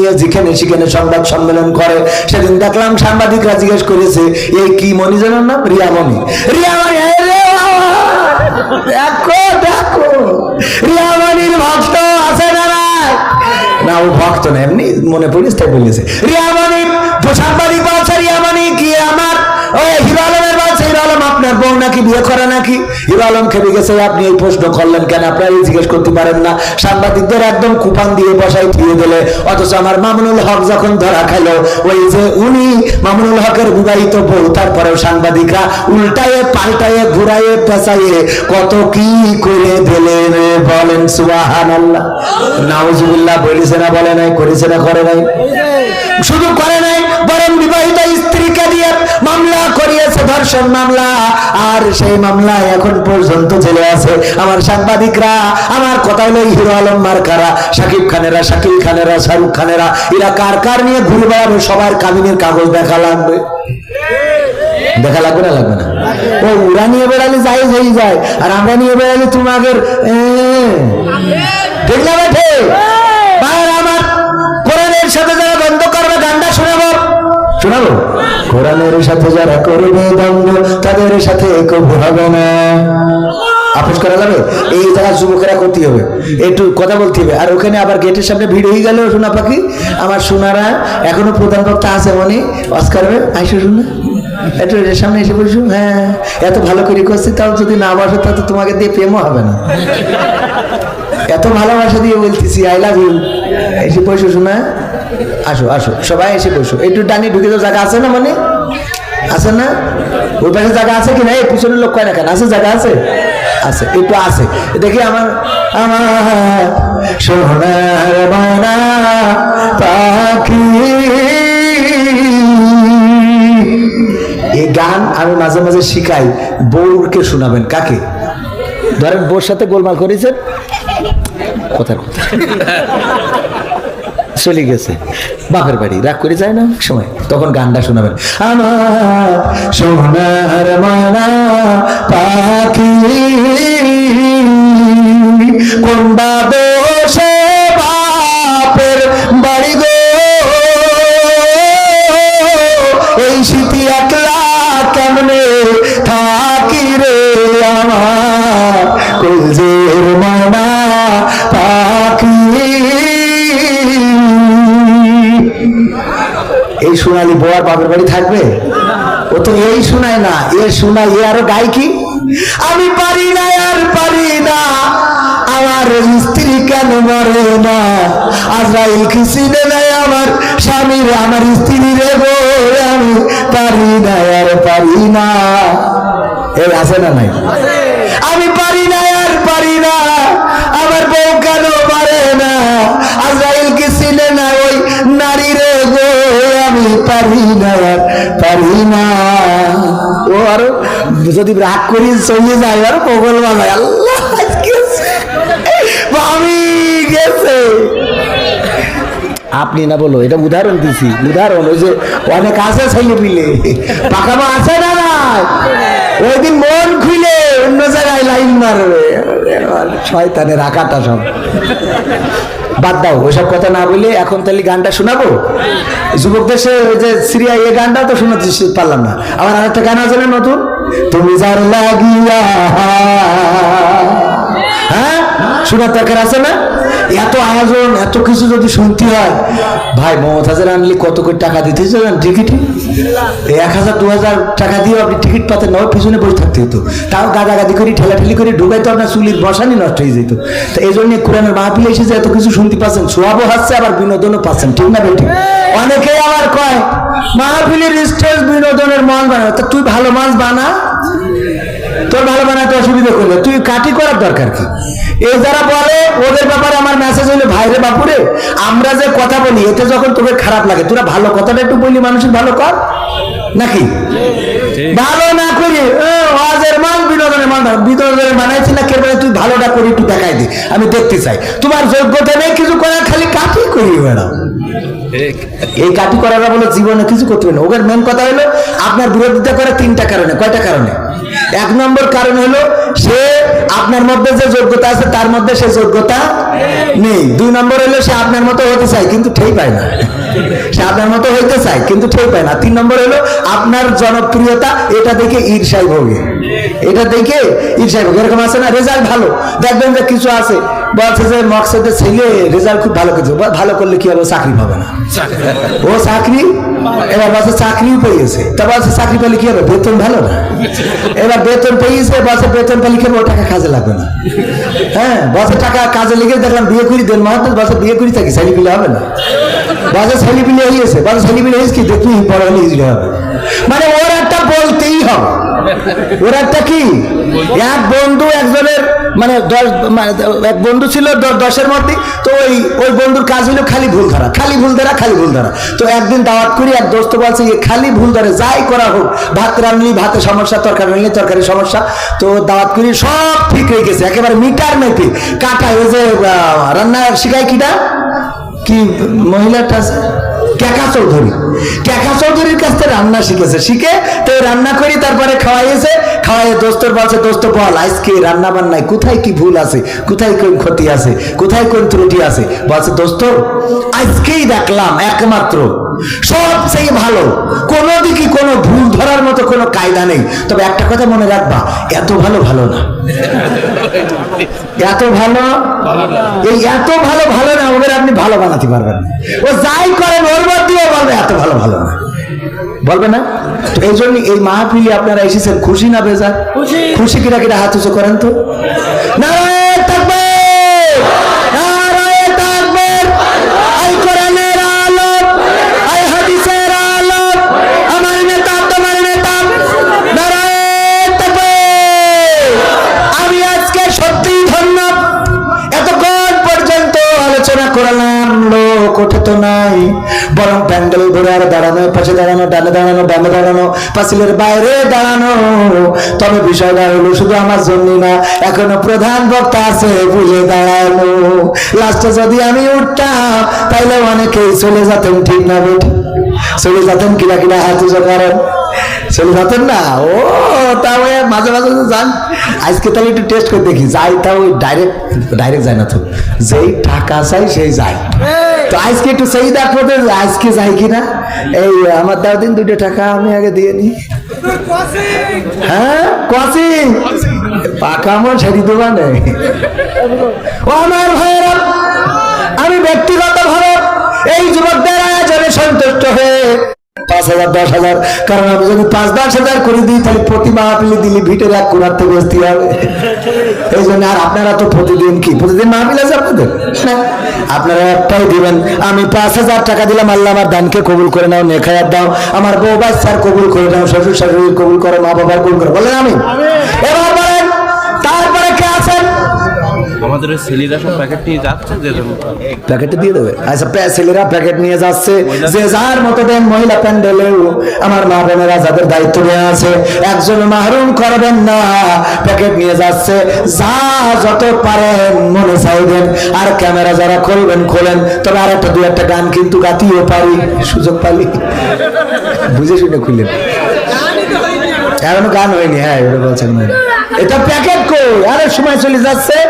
নিয়ে যেখানে সেখানে সংবাদ সম্মেলন করে, সেদিন দেখলাম সাংবাদিকরা জিজ্ঞেস করেছে এই কি মনি জানার নাম? রিয়ামণি রিয়ামণি! দেখো দেখো রিয়ামণির ভক্ত আছে না ও ভক্ত না, এমনি মনে পড়িস তাই বলেছে। রিয়ামণি সাংবাদিক বলছে রিয়ামণি কি আমার? ও হিরো আলমের বলছে হিরো আলম আপনার বউ নাকি বিয়ে করে নাকি? হিরো আলম খেপে গেছে আপনি এই প্রশ্ন করলেন কেন? আপনারা জিজ্ঞেস করতে পারেন না। সাংবাদিকদের একদম কুপান দিয়ে বসাই দিয়ে দিলে। অথচ আমার মামুনুল হক যখন ধরা খাইলো ওই যে উনি মামুনুল হকের বিবাহিত বউ তারপরেও সাংবাদিকরা উল্টায়ে পাল্টায়ে ঘুরায়ে পেঁচাইয়ে কত কি করে দিলেন বলেন সুবাহান আল্লাহ নাউজুবিল্লাহ বলেছে না বলে নাই করেছে না করে নাই। শুধু করে নাই বরং বিবাহিত ধর্ষণ মামলা, আর সেই মামলা এখন পর্যন্ত চলে আছে। আমার সাংবাদিকরা, আমার কথা হলো হিরো আলম মার্কারা, শাকিব খানেরা, শাকিল খানেরা, শাহরুখ খানেরা, এরা কার কার নিয়ে ঘুরে বেড়াবে? সবার কাবিনের কাগজ দেখা লাগবে। দেখা লাগবে না লাগবে না? ওরা নিয়ে বেড়ালে যাই যাই যায় আর আমরা নিয়ে বেড়ালে তোমাদের ঠিক না বেঠে কোরআনের সাথে যারা করবে দ্বন্দ্ব, তাদের সাথে কবু হবে না। আপোষ করা যাবে? এই জায়গা যুবকেরা করতে হবে। একটু কথা বলতে হবে। আর ওখানে আবার গেটের সামনে ভিড় হয়ে গেল, সোনা পাখি। আমার সোনারা এখনও প্রধান বক্তা আছে মনে। অস্কার আইসো শোনা একটু সামনে এসে বলছো হ্যাঁ এত ভালো করে করছি, তাও যদি না বসে তা তো তোমাকে দিয়ে প্রেমও হবে না। এত ভালোবাসা দিয়ে বলতেছি আই লাভ ইউ এসে বসো, শোনা আসো আসো। সবাই এসে বসো। একটু ডানি ঢুকে তো জায়গা আছে না মানে? আছে না? ওই পাশে জায়গা আছে কি না? এই পিছনের লোক কয় না কেন? আছে, জায়গা আছে? আছে, একটু আছে। দেখি আমার আমার পাখি। এই গান আমি মাঝে মাঝে শিখাই বউকে শোনাবেন। কাকে? ধরেন বউর সাথে গোলমাল করেছেন। কথার কথা চলে গেছে। বাপের বাড়ি। রাগ করে যায় না সময়। তখন গানটা শোনাবেন। আমার সোনার মানা পাখি কোনটা দোষে সোনালি বোয়ার বাপের বাড়ি থাকবে? ও তো এই শোনায় না এ শোনায় এ আরও গায় কি? আমি পারি না আর পারি না আমার স্ত্রী কেন মরে না? আজরাইল খিসিনে নাই আমার স্বামীর আমার স্ত্রী রে গো আমি পারি না আর পারি না। এই আছে না নাই? আমি পারি না আর পারি না আমার বউ কেন পারে না আজরাইল কি চিনে না ওই নারী রে গো আমি পারি যদি রাগ করি, চলে যায়, আর পগল বাজায় আল্লাহ আমি গেছে। আপনি না বলো, এটা উদাহরণ দিছি। উদাহরণ, ওই যে অনেক আছে ছেলে পিলে পাকামা আছে না ওই দিন অন্য মারবে শয়তানের আঁকাটা সব। বাদ দাও, ওইসব কথা না বলে এখন তাহলে গানটা শোনাবো? যুবকদের সে ওই যে সিরিয়া এ গানটা তো শোনাতে পারলাম না। আবার আরেকটা গান আছে না নতুন? তুমি যার লাগিয়া হ্যাঁ? শোনার দরকার আছে না? এত আয়োজন এত কিছু যদি শুনতে হয়। ভাই মমতাজের আনলি কত করে টাকা দিতে জানেন টিকিটে এক হাজার দু হাজার টাকা দিয়ে আপনি টিকিট পাতেন না পিছনে বসে থাকতে হতো। তাও গাদাগাদি করে ঠেলাঠেলি করে ঢুকাইতো আপনার চুলির বসানি নষ্ট হয়ে যেত। তো এই জন্য কোরআনের মাহফিল এসে যে এত কিছু শুনতে পাচ্ছেন সোয়াবও হাসছে আবার বিনোদনও পাচ্ছেন। ঠিক না বেটি অনেকেই আবার কয় মাহফিলের স্টেজ বিনোদনের মন বানা তা তুই ভালো মাছ বানা। তোর ভালো বানাতে অসুবিধা করলে তুই কাটি করার দরকার কি? এই যারা বলে ওদের ব্যাপারে আমার মেসেজ হলো ভাইরে বাপুরে আমরা যে কথা বলি এতে যখন তোকে খারাপ লাগে তোরা ভালো কথাটা একটু বললি মানুষের ভালো কর? নাকি? ভালো না করি ওয়াজের মান বিনোদনের মান বিনোদনের বানাইছি না কেবল তুই ভালোটা করি একটু দেখাই দে। আমি দেখতে চাই। তোমার যোগ্যতা নেই কিছু করার খালি কাটি করি ম্যাডাম। এই কাটি করার বলে জীবনে কিছু করতে পারে না। ওদের মেন কথা হলো আপনার বিরোধিতা করে তিনটা কারণে কয়টা কারণে? এক নম্বর কারণ হলো সে আপনার মধ্যে যে যোগ্যতা আছে তার মধ্যে সে যোগ্যতা নেই। দুই নম্বর হলো সে আপনার মতো হতে চায় কিন্তু ঠিক পায় না। সে আপনার মতো হইতে চায় কিন্তু ঠিক পায় না। তিন নম্বর হলো আপনার জনপ্রিয়তা এটা দেখে ঈর্ষায় ভোগে এটা দেখে ঈর্ষায় ভোগে এরকম আছে না? রেজাল্ট ভালো। দেখবেন যে কিছু আছে। বলছে যে মকসদের ছেলে রেজাল্ট খুব ভালো কিছু ভালো করলে কি হবে? চাকরি পাবে না। ও চাকরি? এবার বলছে চাকরিও পেয়েছে। তা বলছে চাকরি পেলে কি হবে? বেতন ভালো না। এবার বেতন পেয়েছে বলছে বেতন পেলে কি হবে? ও টাকা কাজে লাগবে না। হ্যাঁ বলছে টাকা কাজে লেগে দেখলাম বিয়ে করি দেন মহাত্মা বলছে বিয়ে করি থাকি ছেলে পিলে হবে না। বলছে ছেলে পিলে হয়েছে বলছে ছেলে হয়েছে কি? দেখবি বড় হলে হবে। মানে ওর একটা বলতেই হবে। ওর একটা কি? এক বন্ধু একজনের মানে দশ মানে এক বন্ধু ছিল দশের মধ্যে, তো ওই ওই বন্ধুর কাজ হলো খালি ভুল ধরা। খালি ভুল ধরা, খালি ভুল ধরা। তো একদিন দাওয়াত করি, এক দোস্ত বলছে যে, খালি ভুল ধরে, যাই করা হোক। ভাত রান্নলি ভাতে সমস্যা, তরকারি রান্নলি তরকারি সমস্যা। তো দাওয়াত করি, সব ঠিক হয়ে গেছে। একেবারে মিটার মেপে। কাটা ওই যে রান্না শিখায় কিটা? কি মহিলাটা আছে? কেকা চৌধুরী। কেকা চৌধুরীর কাছ থেকে রান্না শিখেছে। শিখে তো রান্না করি তারপরে খাওয়াইয়েছে। খাওয়াই দোস্তর বলছে, দোস্ত, বল, আজকে রান্না বান্নায় কোথায় কি ভুল আছে? কোথায় কোন ক্ষতি আছে? কোথায় কোন ত্রুটি আছে? বলছে, দোস্ত, আজকেই দেখলাম একমাত্র। সবচেয়ে ভালো। কোনো দিকে কোনো ভুল ধরার মতো কোনো কায়দা নেই। তবে একটা কথা মনে রাখবা, এত ভালো ভালো না। এত ভালো? এই এত ভালো ভালো না, ওদের আপনি ভালো বানাতে পারবেন না। ও যাই করে ওর দিয়ে বলবে এত ভালো ভালো না। বলবে না? তো এই জন্য এই মাহফিলে আপনারা এসেছেন খুশি না বেজা খুশি। কিরা কিরা হাত উঁচু করেন তো। না তাকবীর! আলোচনা করলাম, লোক ওঠে তো নাই। বরং প্যান্ডেল ঘুরে আর দাঁড়ানো, পাশে দাঁড়ানো, ডানে দাঁড়ানো ডানে দাঁড়ানো, পাঁচিলের বাইরে দাঁড়ানো। তবে বিষয়টা হলো, শুধু আমার জন্য না, এখনও প্রধান বক্তা আছে, বুঝে দাঁড়ানো। লাস্টে যদি আমি উঠতাম, তাইলে অনেকেই চলে যেতেন, ঠিক না বেঠ চলে যেতেন কিনা কিনা হাত করেন। চলে যেতেন না? ও তা ওই মাঝে মাঝে তো যান। আজকে তাহলে একটু টেস্ট করে দেখি। যাই ডাইরেক্ট ডাইরেক্ট যায় না তো। যেই টাকা চাই সেই যায়। তো আজকে একটু সেই দেখব তো আজকে যাই কিনা? এই আমার দাও দিন দুটো টাকা আমি আগে দিয়ে নিই। হ্যাঁ? কসি পাকামো ছেড়ে দেবা নেই ও আমার ভাইয়েরা আমি ব্যক্তিগত ভাবে এই যুবকদের আয়োজনে সন্তুষ্ট হয়ে পাঁচ হাজার দশ হাজার। কারণ আমি যদি পাঁচ দশ হাজার করে দিই তাহলে প্রতি মাহফিলে দিলে ভিটের এক কোনার বেচতে হবে। এই জন্য আর আপনারা তো প্রতিদিন কি? প্রতিদিন মাহফিল আছে আপনাদের? আপনারা একটাই দিবেন আমি পাঁচ হাজার টাকা দিলাম আল্লাহ আমার দানকে কবুল করে নাও নেখায়াত দাও। আমার বউ বাচ্চার কবুল করে নাও শ্বশুর শাশুড়ি কবুল করো মা বাবার কবুল করো। বলেন আমি। এবার বলেন। আমাদের ওই ছেলেরা সব প্যাকেট নিয়ে যাচ্ছে যে জন্য প্যাকেটে দিয়ে দেবে। আচ্ছা প্যা- ছেলেরা প্যাকেট নিয়ে যাচ্ছে। যে যার মতো দেন মহিলা প্যান্ডেলেও আমার মা বোনেরা যাদের দায়িত্ব আছে একজন মাহরুম করবেন না। প্যাকেট নিয়ে যাচ্ছে। যা যত পারেন মনে চাইবেন। আর ক্যামেরা যারা খুলবেন খোলেন। তবে আর একটা দু একটা গান কিন্তু গাতিও পারি সুযোগ পালি। বুঝে শুনে খুললেন। এখনও গান হয়নি হ্যাঁ এটা বলছেন এটা প্যাকেট কই? আরে সময় চলে যাচ্ছে।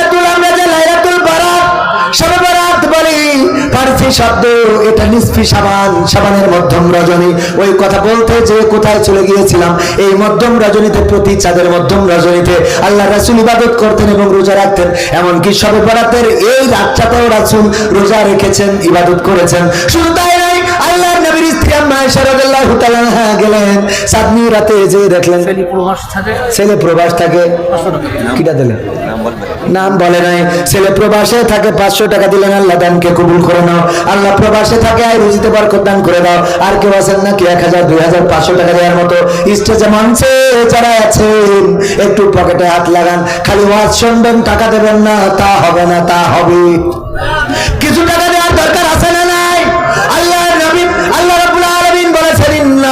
রজনী। ওই কথা বলতে যে কোথায় চলে গিয়েছিলাম, এই মধ্যম প্রতি চাঁদের মধ্যম রজনীতে আল্লাহ রাসুল ইবাদত করতেন এবং রোজা রাখতেন। এমনকি সবে বরাতের এই রাতটাতেও রাসুল রোজা রেখেছেন, ইবাদত করেছেন। শুধু তাই নবীর স্ত্রী আম্মা রাদিয়াল্লাহু তাআলা গেলেন। চাঁদনি রাতে যে দেখলেন ছেলে প্রবাস থাকে? ছেলে প্রবাস থাকে। কিটা দিলেন? নাম বলে নাই। ছেলে প্রবাসে থাকে পাঁচশো টাকা দিলেন আল্লাহ দানকে কবুল করে নাও। আল্লাহ প্রবাসে থাকে আর রুজিতে বরকত দান করে দাও। আর কেউ আছেন নাকি? এক হাজার দুই হাজার পাঁচশো টাকা দেওয়ার মতো স্টেজে মঞ্চে যারা আছেন একটু পকেটে হাত লাগান। খালি ওয়াজ শুনবেন টাকা দেবেন না তা হবে না তা হবে। কিছু টাকা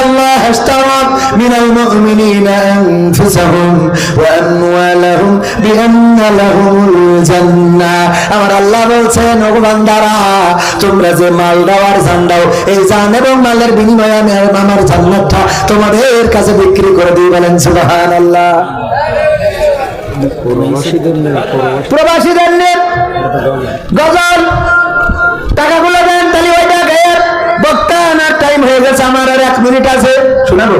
বলেছেন ইন্নাল্লাহ আশতারা মিনাল মুমিনিনা আনফুসাহুম ওয়া আমওয়ালাহুম বিআন্না আমার আল্লাহ বলছেন বান্দারা তোমরা যে মাল দেওয়ার জান দাও এই জান এবং মালের বিনিময়ে আমি আমার জান্নাতটা তোমাদের কাছে বিক্রি করে দিই। বলেন সুবহানাল্লাহ। প্রবাসীদের গজল টাকাগুলো টাইম হয়ে গেছে আমার আর এক মিনিট আছে। শোনাবো?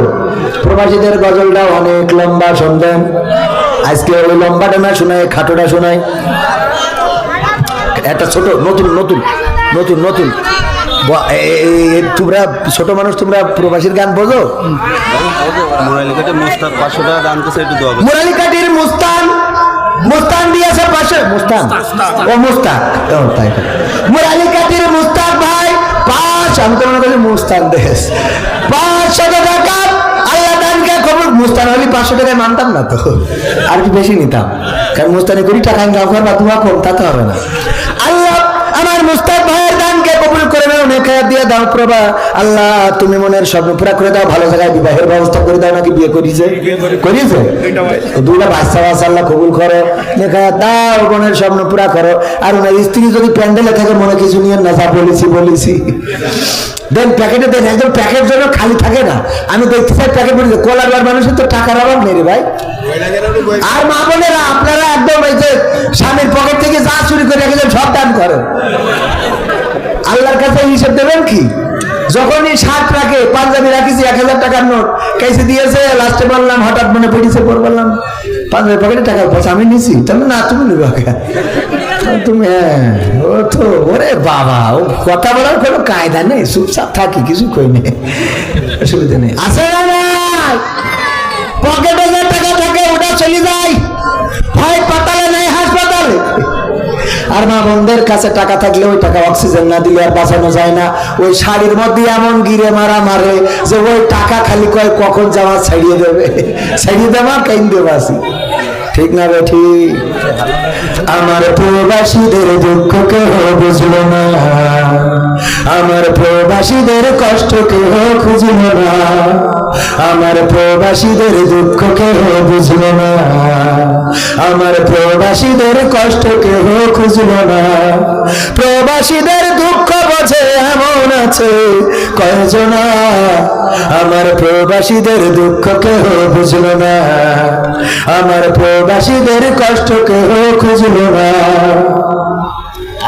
প্রবাসীদের গজলটা অনেক লম্বা শুনবেন। আজকে ওই লম্বাটা না শোনায় খাটোটা শোনায়। একটা ছোট নতুন নতুন নতুন নতুন। তোমরা ছোট মানুষ তোমরা প্রবাসীর গান বোঝো? মোরাইল কাটে মোস্তাক পাঁচশো টাকা দান করছে একটু দোয়া করো। মুরালি কাটির মুস্তান মুস্তান দিয়েছে পাশে মুস্তান? ও মুস্তাক ও তাই তাই। মুরালি মুস্তাক ভাই। আমি তো মনে করি মুস্তান দেশ। পাঁচশো টাকা আল্লাহ দানকে খবর, মুস্তান হলে পাঁচশো টাকায় মানতাম না তো। আর কি বেশি নিতাম? কারণ মুস্তানি করি টাকা ইনকাম করবা তোমার কম, তা তো হবে না। আল্লাহ মুস্তাক ভাইয়ের দানকে কবুল করে নাও দিয়ে দাও, প্রভা। আল্লাহ, তুমি মনের স্বপ্ন পুরা করে দাও, ভালো জায়গায় বিবাহের ব্যবস্থা করে দাও, নাকি বিয়ে করিছে করিছে আল্লাহ কবুল করো দাও, মনের স্বপ্ন পুরা করো। আর ওনার স্ত্রী যদি প্যান্ডেলে থাকে, মনে কিছু নিয়ে না, যা বলেছি বলেছি। দেন প্যাকেটে দেন, একদম প্যাকেট জন্য খালি থাকে না। আমি দেখতে চাই প্যাকেট বলি কোলার মানুষের তো টাকার অভাব নেই রে ভাই। আর মা বোনেরা, আপনারা একদম এই যে স্বামীর পকেট থেকে যা চুরি করে রেখেছেন সব দান করেন। আল্লাহর কাছে হিসেব দেবেন কি? যখনই শার্ট রাখে, পাঞ্জাবি রাখিছি, এক হাজার টাকার নোট, কেসে দিয়েছে লাস্টে বললাম, হঠাৎ মনে পড়েছে, পর বললাম, পাঞ্জাবি পকেটে টাকা পয়সা আমি নিছি? তাহলে, না, তুমি নেবে তুমি হ্যাঁ ও তো, ওরে বাবা, ও কথা বলার কোনো কায়দা নেই, চুপচাপ থাকি, কিছু কই নেই, অসুবিধা নেই। আছে পকেটে যে টাকা থাকে, ওটা চলে যায়। পাতালে আর মা বোনদের কাছে টাকা থাকলে ওই টাকা অক্সিজেন না দিলে আর বাঁচানো যায় না। ওই শাড়ির মধ্যে এমন গিরে মারা মারে যে ওই টাকা খালি কয় কখন জামা ছাড়িয়ে দেবে। ছাড়িয়ে দেবা কেন দেবাসি ঠিক না বেঠি আমার প্রবাসীদের দুঃখ বুঝলো না। আমার প্রবাসীদের কষ্ট কেহ খুঁজল না। আমার প্রবাসীদের দুঃখ কেহ বুঝল না। আমার প্রবাসীদের কষ্ট কেহ খুঁজল না। প্রবাসীদের দুঃখ বোঝে এমন আছে কয়জনা? আমার প্রবাসীদের দুঃখ কেহ বুঝল না। আমার প্রবাসীদের কষ্ট কেহ খুঁজল না।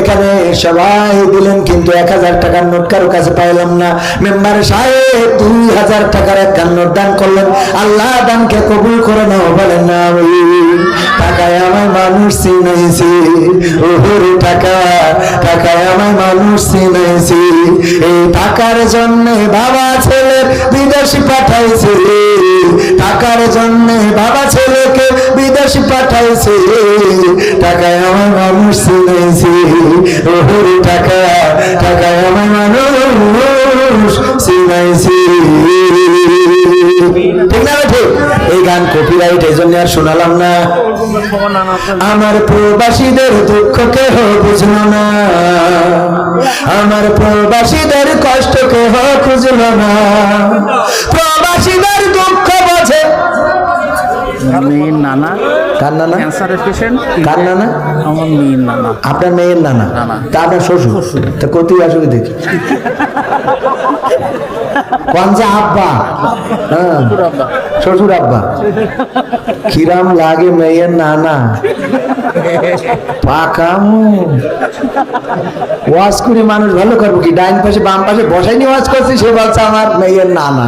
এখানে সবাই দিলেন, কিন্তু এক হাজার টাকার নোট কারও কাছে পাইলাম না। মেম্বার সাহেব দুই হাজার টাকার এক নোট দান করলেন। আল্লাহ দানকে কবুল করে নাও, বলেন না টাকায় আমার মানুষ চিনাইছি ওহরে টাকা, টাকায় আমার মানুষ চিনাইছি এই টাকার জন্য বাবা ছেলে বিদেশি পাঠাইছে টাকার জন্য বাবা ছেলেকে বিদেশি পাঠাইছে। টাকায় আমার মানুষ চিনাইছি ওহরে টাকা টাকায় আমার মানুষ চিনাইছি ঠিক না ঠিক? এই গান কপিরাইট এই জন্য আর শোনালাম না। আমার প্রবাসীদের দুঃখ কেহ বুঝল না। আমার প্রবাসীদের কষ্ট কেহ খুঁজল না প্রবাসীদের দুঃখ বোঝে মেয়ের নানা কার নানা? ক্যান্সারের পেশেন্ট কার নানা? আমার মেয়ের নানা। আপনার মেয়ের নানা। তা আপনার শ্বশুর? তা আসলে দেখি। কোন আব্বা। হ্যাঁ। শ্বশুর আব্বা। কিরাম লাগে মেয়ের নানা। পাকামু ওয়াজ করে মানুষ ভালো করব কি? ডাইন পাশে বাম পাশে বসাই নিয়ে ওয়াজ করছি সে বলছে আমার মেয়ের নানা।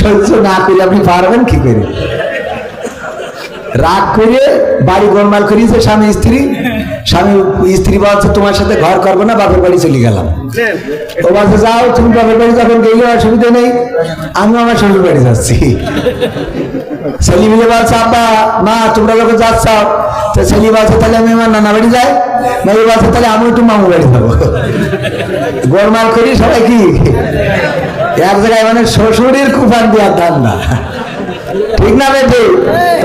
সহ্য না করে আপনি পারবেন কি করে? রাগ করে বাড়ি গোলমাল করিয়েছে স্বামী, স্ত্রী। স্বামী, স্ত্রী বলছে, তোমার সাথে ঘর করব না, বাপের বাড়ি চলে গেলাম। ও বলছে, যাও, তুমি বাপের বাড়ি যখন গেলে অসুবিধা নেই। আমি আমার শ্বশুর বাড়ি যাচ্ছি। ছেলে মিলে বলছে, আব্বা, মা, তোমরা যখন যাচ্ছ। তো ছেলে বলছে, তাহলে আমি আমার নানা বাড়ি যাই। মেয়ে বলছে, তাহলে আমি একটু মামু বাড়ি যাব। গোলমাল করি সবাই কি? এক জায়গায় মানে শ্বশুরের কুফান দেওয়ার ধান না ঠিক না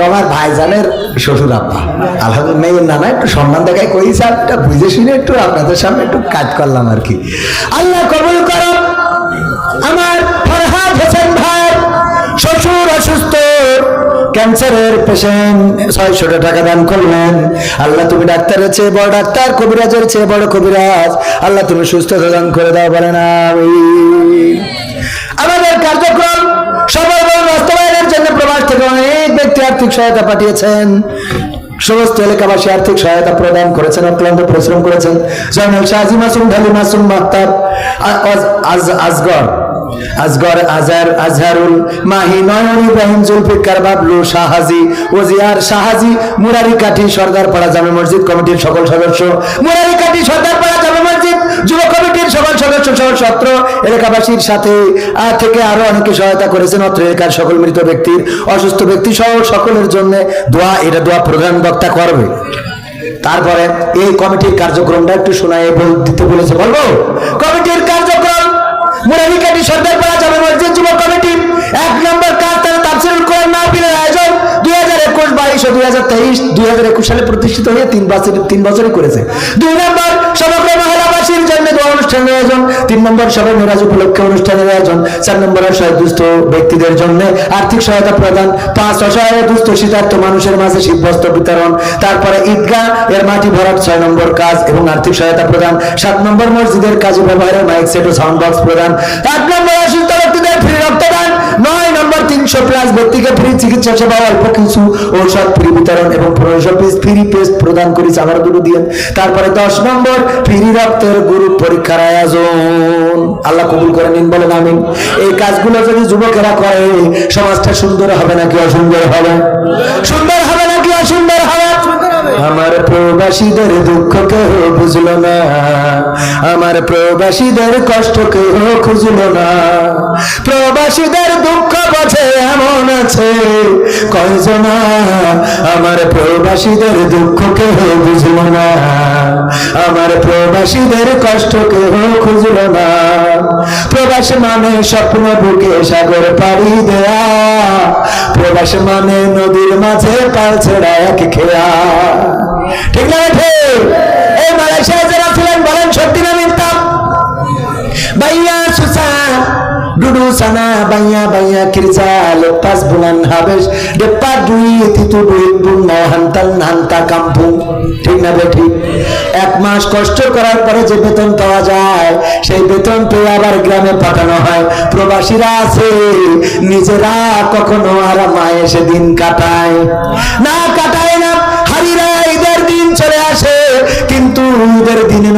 তোমার ভাইজানের শ্বশুর আব্বা আলহামদুলিল্লাহ, মেয়ের নানা একটু সম্মান দেখায় একটা বুঝে শুনে একটু আপনাদের সামনে একটু কাজ করলাম আর কি। আল্লাহ কবুল করো আমার ফরহাদ হোসেন ভাই, শ্বশুর অসুস্থ, ক্যান্সারের পেশেন্ট ছয়শো টাকা দান করলেন। আল্লাহ তুমি ডাক্তারের চেয়ে বড় ডাক্তার, কবিরাজের চেয়ে বড় কবিরাজ। আল্লাহ তুমি সুস্থতা দান করে দাও বলেন আমিন। আমাদের কার্যক্রম প্রবাস থেকে অনেক ব্যক্তি আর্থিক সহায়তা পাঠিয়েছেন। সমস্ত এলাকাবাসী আর্থিক সহায়তা প্রদান করেছেন, অক্লান্ত পরিশ্রম করেছেন। জয়নাল শাহজি মাসুম, ঢালি মাসুম আজ- আজগর আজগর আজহার আজহারুল মাহি, নয়ন ইব্রাহিম, জুলফিকার বাবলু শাহাজি, ওজিয়ার শাহাজি মুরারি কাঠি সর্দার পাড়া জামে মসজিদ কমিটির সকল সদস্য। মুরারি কাঠি সর্দার পাড়া জামে মসজিদ যুব সকল সদস্য সহ সত্র এলাকাবাসীর সাথে থেকে আরও অনেকে সহায়তা করেছেন। অত্র এলাকার সকল মৃত ব্যক্তির, অসুস্থ ব্যক্তি সহ সকলের জন্য দোয়া, এটা দোয়া প্রধান বক্তা করবে। তারপরে এই কমিটির কার্যক্রমটা একটু শোনায় দিতে বলেছে, বলব? কমিটির কার্যক্রম, মুরালিকাটি সর্দার পাড়া যাবে মসজিদ যুব কমিটি এক নম্বর কাজ তারা তাফসিরুল কোরআন মাহফিলের আয়োজন দুই হাজার একুশ বাইশ দুই হাজার তেইশ, দুই হাজার একুশ সালে প্রতিষ্ঠিত হয়ে তিন বছর, তিন বছরই করেছে। দুই নম্বর সমগ্র মহিলাবাসীর জন্য দোয়া অনুষ্ঠানের আয়োজন। তিন নম্বর সবাই মেরাজ উপলক্ষে অনুষ্ঠানের আয়োজন। চার নম্বর অসহায় দুস্থ ব্যক্তিদের জন্য আর্থিক সহায়তা প্রদান। পাঁচ অসহায় দুস্থ শীতার্থ মানুষের মাঝে শীতবস্ত্র বিতরণ। তারপরে ঈদগাহ, এর মাটি ভরাট ছয় নম্বর কাজ এবং আর্থিক সহায়তা প্রদান। সাত নম্বর মসজিদের কাজে ব্যবহারের মাইক সেট ও সাউন্ড বক্স প্রদান। আট নম্বর অসুস্থ ব্যক্তিদের ফ্রি রক্তদান। তিনশো প্লাস ব্যক্তিকে ফ্রি চিকিৎসা সেবা, অল্প কিছু ঔষধ ফ্রি বিতরণ এবং ফ্রি পেস্ট প্রদান করেছে আমার দুটো দিয়ে তারপরে দশ নম্বর ফ্রি রক্তের গ্রুপ পরীক্ষার আয়োজন। আল্লাহ কবুল করে নিন বলেন আমিন। এই কাজগুলো যদি যুবকেরা করে, সমাজটা সুন্দর হবে নাকি অসুন্দর হবে? সুন্দর হবে নাকি অসুন্দর হবে? আমার প্রবাসীদের দুঃখ কেহ বুঝলো না। আমার প্রবাসীদের কষ্ট কেহ খুঁজলো না। প্রবাসীদের দুঃখ বোঝে এমন আছে? কয়জনা আমার প্রবাসীদের দুঃখ কেহ বুঝলো না? আমার প্রবাসীদের কষ্ট কেহ খুঁজলো না? প্রবাস মানে স্বপ্ন বুকে সাগর পাড়ি দেয়া। প্রবাস মানে নদীর মাঝে পাল ছেড়া এক খেয়া। ঠিক না ঠিক? এই মালয়েশিয়া যারা ছিলেন, বলেন সত্যি না banya banya kirja lepas bulan habis depan duit itu duit bunga hantal hanta kampung ঠিক না বে ঠিক? এক মাস কষ্ট করার পরে যে বেতন পাওয়া যায়, সেই বেতন পেয়ে আবার গ্রামে পাঠানো হয়। প্রবাসীরা আছে, নিজেরা কখনো আর মায়ে সে দিন কাটায়। না কাটায় না, হারিরা ঈদের দিন চলে আসে, কিন্তু ঈদের দিনে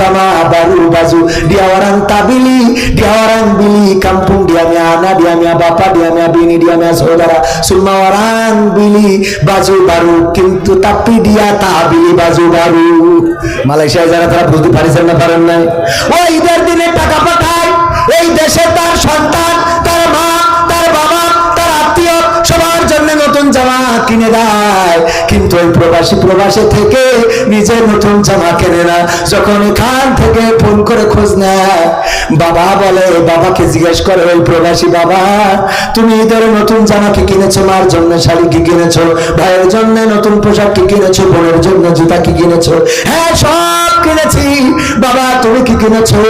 নতুন জামা বারু বাজু ডিয়াওয়ারাং তাবিলি ডিয়াওয়ারাং বিলি কাম্পুং ডিয়ামিয়া আনা ডিয়ামিয়া বাপা ডিয়ামিয়া বিনি ডিয়ামিয়া সৌদারা সুলমাওয়ারাং বিলি বাজু বারু কিন্তু তাপি ডিয়া তাবিলি বাজু বারু মালয়েশিয়ায় যারা তারা বুঝতে পারিছেন না পারেন নাই ও ঈদের দিনে টাকা পাঠায় এই দেশে তার সন্তান তার মা তার বাবা তার আত্মীয় সবার জন্য নতুন জামা কিনে দেয় কিন্তু ওই প্রবাসী প্রবাসে থেকে নিজের নতুন জামা কেনে না। যখন এখান থেকে ফোন করে খোঁজ নেয়, বাবা বলে, বাবাকে জিজ্ঞেস করে ওই প্রবাসী বাবা, তুমি ঈদের নতুন জামা কি কিনেছো, মার জন্য শাড়ি কি কিনেছো, ভাইয়ের জন্য নতুন পোশাক কি কিনেছো, বোনের জন্য জুতা কি কিনেছো? হ্যাঁ সব কিনেছি। বাবা, তুমি কি কিনেছো?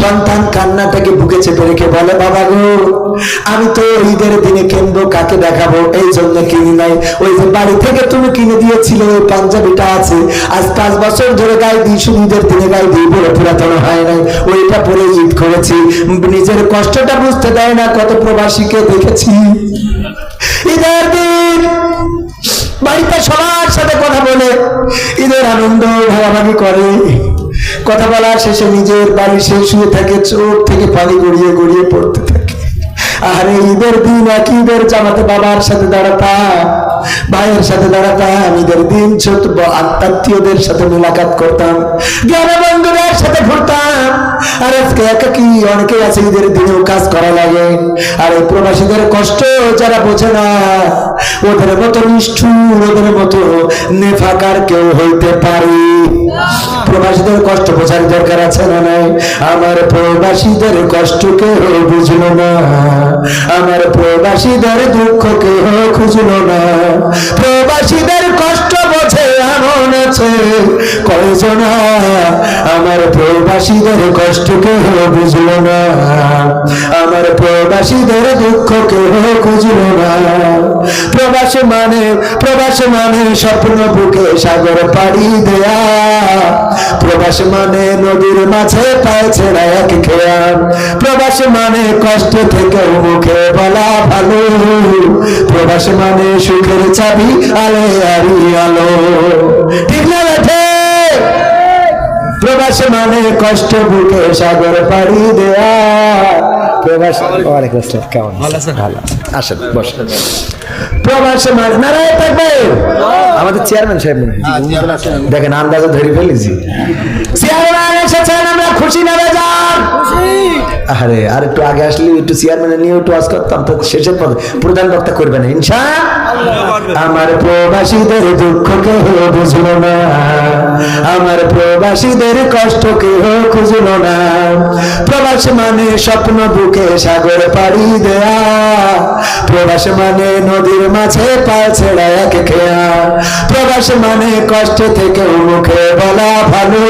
সন্তান কান্নাটাকে বুকে চেপে রেখে বলে, বাবা গো, আমি তো ঈদের দিনে কিনবো কাকে দেখাবো? এই জন্য কিনি নাই। ওই যে বাড়ি থেকে তুমি কিনে দিয়েছিল, ওই পাঞ্জাবিটা আছে। আজ পাঁচ বছর ধরে গায়ে দিই, শুধু দিনে গায়ে দিই বলে পুরাতন হয় নাই। ওইটা পরে ঈদ করেছি। নিজের কষ্টটা বুঝতে দেয় না কত প্রবাসীকে দেখেছি। ঈদের দিন বাড়িতে সবার সাথে কথা বলে, ঈদের আনন্দ ভাগাভাগি করে। কথা বলার শেষে নিজের বাড়ি শেষ শুয়ে থাকে, চোখ থেকে পানি গড়িয়ে গড়িয়ে পড়তে থাকে। আর ঈদের দিন এক ঈদের জামাতে বাবার সাথে দাঁড়াতাম। ভাইয়ের সাথে দাঁড়াতাম, ঈদের দিন ছোট আত্মীয়দের সাথে মোলাকাত করতাম গ্রামে বন্ধুদের সাথে ঘুরতাম। আর আজকে একাকি অনেকে আছে ঈদের দিনেও কাজ করা লাগে। আর এই প্রবাসীদের কষ্ট যারা বোঝে না, ওদের মতো নিষ্ঠুর, ওদের মতো নেফাকার কেউ হইতে পারে। প্রবাসীদের কষ্ট বোঝার দরকার আছে না নাই? আমার প্রবাসীদের কষ্ট কেউ বুঝলো না। আমার প্রবাসীদের দুঃখ কেউ খুঁজলো না। প্রবাসীদের কষ্ট বোঝে এমন আছে। কয়জনা আমার প্রবাসীদের কষ্ট কেউ বুঝলো না? আমার প্রবাসীদের দুঃখ কেউ খুঁজলো না? প্রবাস মানে প্রবাস মানে স্বপ্ন বুকে সাগর পাড়ি দেয়া। প্রবাস মানে নদীর মাঝে পায়ে ছেড়া এক খেয়া প্রবাস মানে কষ্ট থেকে মুখে বলা ভালো। প্রবাস মানে সুখের চাবি আলে আরি আলো। ঠিক না বেঠে প্রবাস মানে কষ্ট বুকে সাগর পাড়ি দেয়া। প্রবাস ওয়ালাইকুম আসসালাম কেমন? ভালো আসেন বসেন। প্রবাস মানে নারায় থাকবে। আমাদের চেয়ারম্যান সাহেব হয়। দেখেন আন্দাজে ধরে ফেলেছি। চেয়ারম্যান এসেছেন, আমরা খুশি আরে, আর একটু আগে আসলে, একটু চেয়ারম্যানের নিয়ে একটু আজ করতাম, তো শেষের প্রধান বক্তা করবে না ইনশা আমার প্রবাসীদের দুঃখ কেউ বুঝলো না। আমার প্রবাসীদের কষ্ট কেউ খুঁজলো না। প্রবাস মানে স্বপ্ন, বুকে সাগর পাড়ি দেয়া। প্রবাস মানে নদীর মাঝে পা ছেড়া এক খেয়া। প্রবাস মানে কষ্ট থেকে মুখে বলা ভালো।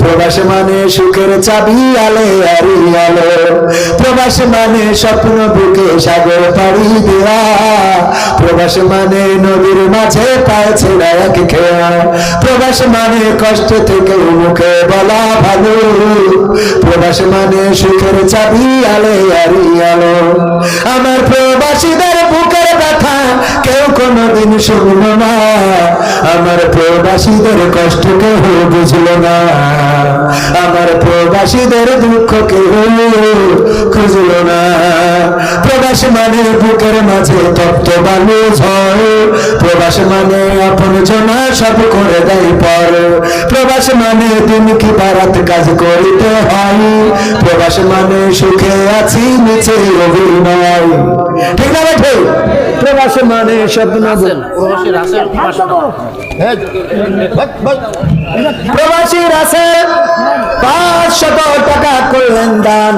প্রবাস মানে সুখের চাবি আলে আরি আলো। প্রবাস মানে স্বপ্ন বুকে সাগর পাড়ি দেয়া। প্রবাস মানে নদীর মাঝে পায়ে ছেড়া এক খেয়া। প্রবাস মানে কষ্ট থেকে মুখে বলা ভালো। প্রবাস মানে সুখের চাবি আলে আরি আলো। আমার প্রবাসীদের বুকের ব্যথা কেউ কোনোদিন শুনলো না। আমার প্রবাসীদের কষ্ট কেউ বুঝলো না। আমার প্রবাসীদের দুঃখ কেউ খুঁজলো না। প্রবাস মানে বুকের মাঝে তপ্ত বালু ঝড় প্রবাস মানে আপন জনা সব করে দেয় পর। প্রবাস মানে দিন কি বারাত কাজ করিতে হয়। প্রবাস মানে সুখে আছি নিচে অভিনয়। ঠিক না বেঠে প্রবাস মানে স্বপ্ন প্রবাসীর আছে। পাঁচশত টাকা করলেন দান।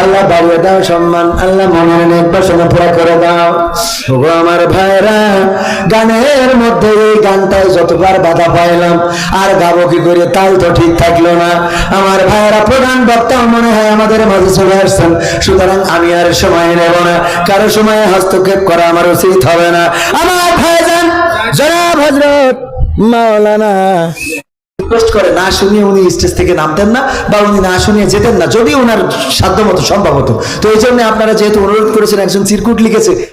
আল্লাহ বাড়িয়ে দাও সম্মান। আল্লাহ মনের নেক বাসনা পুরা করে দাও। ওগো আমার ভাইরা, গানের মধ্যে এই গানটায় যতবার বাধা পাইলাম, আর গাবো কি করে? তাল তো ঠিক থাকল না। আমার ভাইরা, প্রধান বক্তা মনে হয় আমাদের মাঝে চলে আসছেন। সুতরাং আমি আর সময় নেব না। কারও সময় হস্তক্ষেপ করা আমার উচিত হবে না। আমার ভাইজান, জনাব হজরত মাওলানা রিকোয়েস্ট করে, না শুনিয়ে উনি স্টেজ থেকে নামতেন না বা উনি না শুনিয়ে যেতেন না। যদি ওনার সাধ্য মতো সম্ভব হতো। তো এই জন্য আপনারা যেহেতু অনুরোধ করেছেন, একজন চিরকুট লিখেছে